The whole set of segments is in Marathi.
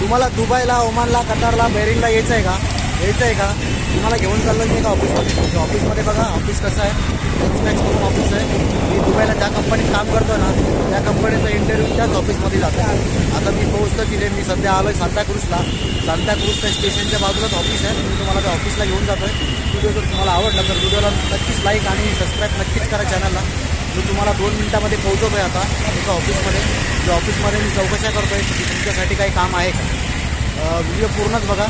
तुम्हाला दुबईला ओमानला कतारला बेरिंगला यायचं आहे का? यायचं आहे का? तुम्हाला घेऊन चाललं मी का ऑफिसमध्ये ऑफिसमध्ये बघा ऑफिस कसं आहे. एक्सपॅक्स म्हणून ऑफिस आहे. मी दुबईला ज्या कंपनीत काम करतो ना त्या कंपनीचा इंटरव्ह्यू त्याच ऑफिसमध्ये जातो. आता मी पोहोचतो तिथे मी सध्या आलो आहे सांताक्रूजला. सांताक्रूज त्या स्टेशनच्या बाजूलाच ऑफिस आहे. मी तुम्हाला त्या ऑफिसला घेऊन जातो आहे व्हिडिओ जर तुम्हाला आवडला तर व्हिडिओला नक्कीच लाईक आणि सबस्क्राईब नक्कीच करा चॅनलला मी तुम्हाला दोन मिनिटामध्ये पोहोचवतो आहे आता एका ऑफिसमध्ये त्या ऑफिसमध्ये मी चौकशा करतो आहे की तुमच्यासाठी काही काम आहे का? व्हिडिओ पूर्णच बघा.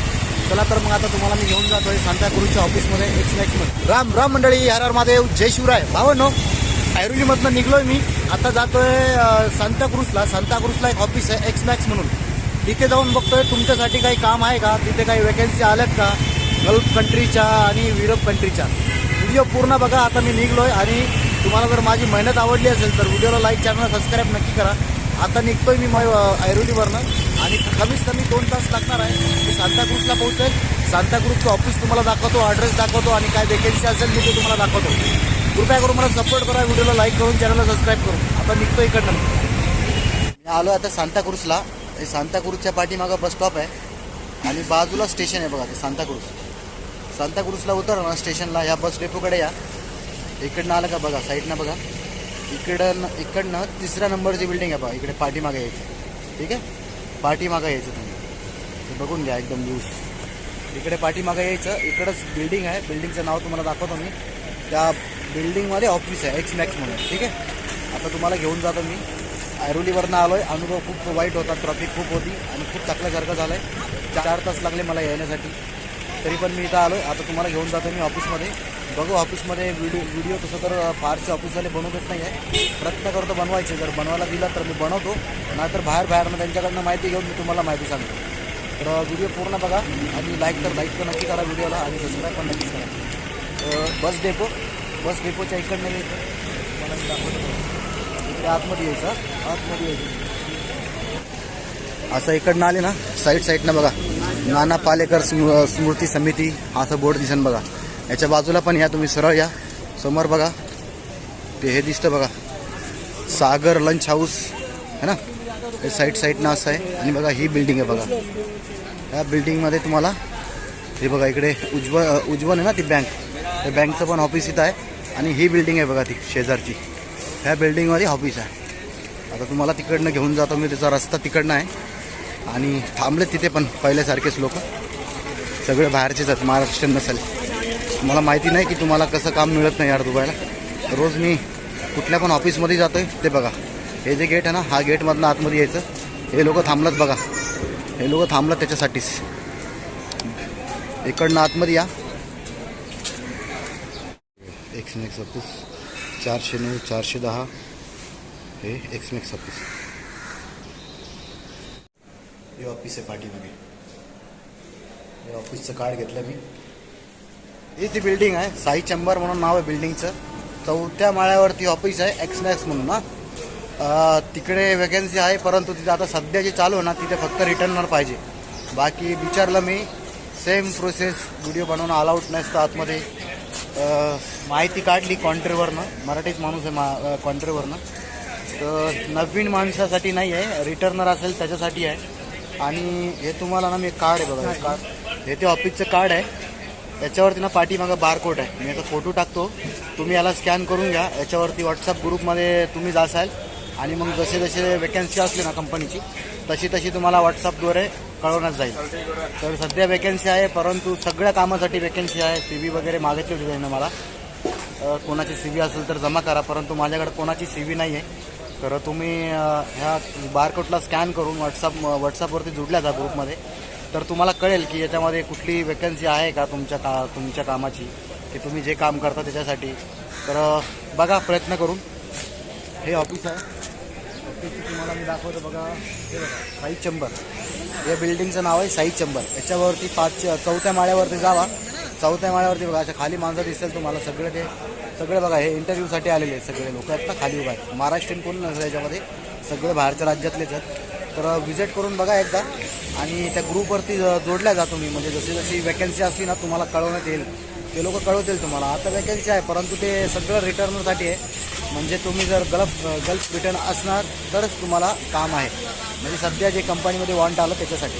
चला तर मग आता तुम्हाला मी घेऊन जातो आहे सांताक्रूजच्या ऑफिसमध्ये एक्स मॅक्समध्ये राम राम मंडळी हर हर महादेव जय शिवराय. भावनो ऐरोलीमधनं निघलोय मी. आता जातोय आहे सांताक्रूजला सांताक्रूजला एक ऑफिस आहे एक्स मॅक्स म्हणून. तिथे जाऊन बघतोय तुमच्यासाठी काही काम आहे का? तिथे काही वेकेन्सी आल्यात का? गल्फ कंट्रीच्या आणि युरोप कंट्रीच्या व्हिडिओ पूर्ण बघा. आता मी निघलोय आणि तुम्हाला जर माझी मेहनत आवडली असेल तर व्हिडिओला लाईक चॅनल सबस्क्राईब नक्की करा. आता निघतोय मी मै ऐरोलीवरनं. आणि कमीत कमी दोन तास लागणार आहे. मी सांताक्रूजला पोहोचेल. सांताक्रूजचं ऑफिस तुम्हाला दाखवतो ॲड्रेस दाखवतो आणि काय वेकेन्सी असेल मी ते तुम्हाला दाखवतो. कृपया करून मला सपोर्ट करा व्हिडिओला लाईक करून चॅनलला सबस्क्राईब करून. आता निघतो इकडनं मी. आलो आता सांताक्रूजला हे सांताक्रूजच्या पाठीमागं बस स्टॉप आहे. आणि बाजूला स्टेशन आहे बघा ते सांताक्रूज सांताक्रूजला उतर ना स्टेशनला ह्या बस डेपोकडे या. इकडनं आलं का बघा साईडनं बघा. इकडं इकडनं तिसऱ्या नंबरची बिल्डिंग आहे बघा इकडे पाठीमागं यायचं. ठीक आहे? पाठीमागं यायचं तुम्ही. ते बघून घ्या एकदम न्यूज इकडे पाठीमागं यायचं. इकडंच बिल्डिंग आहे. बिल्डिंगचं नाव तुम्हाला दाखवतो मी. त्या बिल्डिंगमध्ये ऑफिस आहे एक्स मॅक्स म्हणून. ठीक आहे? आता तुम्हाला घेऊन जातो मी. ऐरोलीवरनं आलो आहे अनुभव खूप वाईट होता ट्रॉफिक खूप होती आणि खूप थकल्यासारखं झालं आहे चार तास लागले मला येण्यासाठी तरी पण मी इथं आलो आहे आता तुम्हाला घेऊन जातो मी ऑफिसमध्ये बघू ऑफिसमध्ये व्हिडिओ व्हिडिओ तसं तर फारसे ऑफिसवाले बनवतच नाही आहे प्रयत्न करतो बनवायचे. जर बनवायला दिला तर मी बनवतो. नाहीतर बाहेर बाहेरनं त्यांच्याकडनं माहिती घेऊन मी तुम्हाला माहिती सांगतो. तर व्हिडिओ पूर्ण बघा आणि लाईक तर लाईक तर नक्की करा व्हिडिओला आणि सबस्क्राईब पण नक्कीच करा. तर बस डेपो बस डेपोच्या इकडनं यायचं इकडे आतमध्ये यायचं आतमध्ये यायचं. असं इकडनं आले ना साईड साईडनं बघा. नाना पालेकर स्मृती समिती असं बोर्ड दिसन बघा. याच्या बाजूला पण या तुम्ही सरळ या. समोर बघा. ते हे दिसतं बघा. सागर लंच हाऊस है ना? हे साईड साईडनं असं आहे. आणि बघा ही बिल्डिंग आहे बघा. या बिल्डिंगमध्ये तुम्हाला हे बघा इकडे उज्ज्वल उज्ज्वल आहे ना ती बँक त्या बँकचं पण ऑफिस इथं आहे. आणि ही बिल्डिंग आहे बघा ती शेजारची. ह्या बिल्डिंगमध्ये ऑफिस आहे. आता तुम्हाला तिकडनं घेऊन जातो मी त्याचा रस्ता तिकडनं आहे. आणि थांबले तिथे पण पहिल्यासारखेच लोक. सगळे बाहेरचेच आहेत महाराष्ट्रीयन नसेल. मला माहिती नाही की तुम्हाला कसं काम मिळत नाही यार दुबईला. रोज मी कुठल्या पण ऑफिसमध्ये जातोय ते बघा. हे जे गेट आहे ना हा गेटमधनं आतमध्ये यायचं. हे लोक थांबलत बघा. हे लोक थांबलं त्याच्यासाठीच. इकडनं आतमध्ये या. एक्सने एक सत्तीस चारशे नऊ चारशे दहा. हे एक्समेक्स सत्तीस हे ऑफिस आहे पाठीमागे. हे ऑफिसचं कार्ड घेतलं मी. ही ती बिल्डिंग आहे. साई चंबर म्हणून नाव आहे बिल्डिंगचं चौथ्या माळ्यावरती ऑफिस आहे एक्समॅक्स म्हणून ना तिकडे वेकन्सी आहे परंतु तिथे आता सध्या जे चालू आहे ना तिथे फक्त रिटर्नर पाहिजे. बाकी विचारलं मी सेम प्रोसेस व्हिडिओ बनवणं अलाउड नसतं आतमध्ये. माहिती काढली कॉन्ट्रीवरनं मराठीच माणूस आहे मा कॉन्ट्रीवरनं तर नवीन माणसासाठी नाही आहे रिटर्नर असेल त्याच्यासाठी आहे. आणि हे तुम्हाला ना मी कार्ड आहे बघा कार्ड हे ते ऑफिसचं कार्ड आहे. याच्यावरती ना पाठीमागं बारकोड आहे. मी आता फोटो टाकतो. तुम्ही याला स्कॅन करून घ्या. याच्यावरती व्हॉट्सअप ग्रुपमध्ये तुम्ही जासाल. आणि मग जसे जसे वेकन्सी असली ना कंपनीची तशी तशी तुम्हाला व्हॉट्सअपद्वारे कळवण्यात जाईल. तर सध्या वेकन्सी आहे परंतु सगळ्या कामासाठी वेकन्सी आहे. सी व्ही वगैरे मागितली होती त्यांना मला. कोणाची सी व्ही असेल तर जमा करा परंतु माझ्याकडे कोणाची सी व्ही नाही आहे तर तुम्ही ह्या बारकोडला स्कॅन करून व्हॉट्सअप व्हॉट्सअपवरती जुडल्या जा ग्रुपमध्ये तर तुम्हाला कळेल की याच्यामध्ये कुठली वेकन्सी आहे का तुमच्या का तुमच्या कामाची की तुम्ही जे काम करता त्याच्यासाठी. तर बघा प्रयत्न करून. हे ऑफिस आहे. ऑफिसची तुम्हाला मी दाखवतो बघा. हे बघा साई चंबर. या बिल्डिंगचं नाव आहे साई चंबर. याच्यावरती पाच चौथ्या माळ्यावरती जावा. चौथ्या माळ्यावरती बघा अशा खाली माणसं दिसेल तुम्हाला सगळे ते. सगळे बघा हे इंटरव्ह्यूसाठी आलेले आहेत सगळे लोक. आहेत ना खाली उभा आहेत. महाराष्ट्रीयन कोण नसेल याच्यामध्ये? सगळे बाहेरच्या राज्यातलेच आहेत. तर व्हिजिट करून बघा एकदा. आणि त्या ग्रुपवरती ज- जोडल्या जा तुम्ही. म्हणजे जशी जशी वॅकन्सी असली ना तुम्हाला कळवण्यात येईल. ते लोक कळवतील तुम्हाला. आता वॅकन्सी आहे परंतु ते सगळं रिटर्नसाठी आहे. म्हणजे तुम्ही जर गल्फ गल्फ रिटर्न असणार तरच तुम्हाला काम आहे. म्हणजे सध्या जे कंपनीमध्ये वॉन्ट आलं त्याच्यासाठी.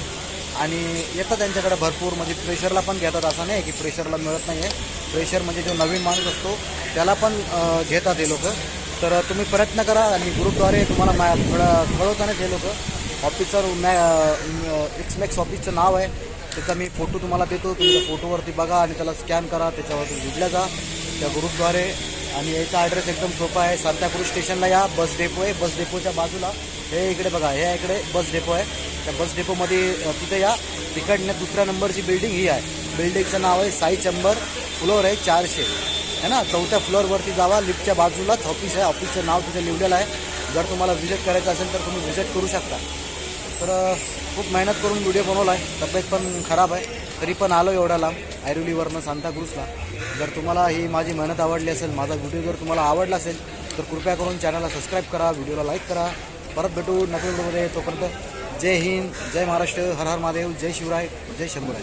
आणि येतं त्यांच्याकडे भरपूर. म्हणजे प्रेशरला पण घेतात. असं नाही की प्रेशरला मिळत नाही आहे प्रेशर म्हणजे जो नवीन माणूस असतो त्याला पण घेतात हे लोक. तर तुम्ही प्रयत्न करा आणि ग्रुपद्वारे तुम्हाला मा थोडं कळवताना ते लोक. ऑफिसर मॅ एक्समॅक्स ऑफिसचं नाव आहे. त्याचा मी फोटो तुम्हाला देतो. तुम्ही फोटोवरती बघा आणि त्याला स्कॅन करा. त्याच्यावरती जुडल्या जा. त्या ग्रुपद्वारे आणि याचा ॲड्रेस एकदम सोपा आहे. सांताक्रूज स्टेशनला या. बस डेपो आहे. बस डेपोच्या बाजूला. हे इकडे बघा. हे इकडे बस डेपो आहे. त्या बस डेपोमध्ये तिथे या. तिकडनं दुसऱ्या नंबरची बिल्डिंग ही आहे. बिल्डिंगचं नाव आहे साई चंबर. फ्लोअर आहे चारशे. है ना? चौथ्या फ्लोअरवरती जावा. लिफ्टच्या बाजूलाच ऑफिस आहे. ऑफिसचं नाव तिथे लिहिलेलं आहे. जर तुम्हाला व्हिजिट करायचं असेल तर तुम्ही व्हिजिट करू शकता. तर खूप मेहनत करून व्हिडिओ बनवला आहे तब्येत पण खराब आहे. तरी पण आलो एवढा लांब. ऐरोलीवरनं सांताक्रूजला जर तुम्हाला ही माझी मेहनत आवडली असेल माझा व्हिडिओ जर तुम्हाला आवडला असेल तर कृपया करून चॅनलला सबस्क्राईब करा व्हिडिओला लाईक करा. परत भेटू नवीन व्हिडिओमध्ये तोपर्यंत. जय हिंद जय महाराष्ट्र. हर हर महादेव जय शिवराय जय शंभूराय.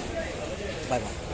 Bye bye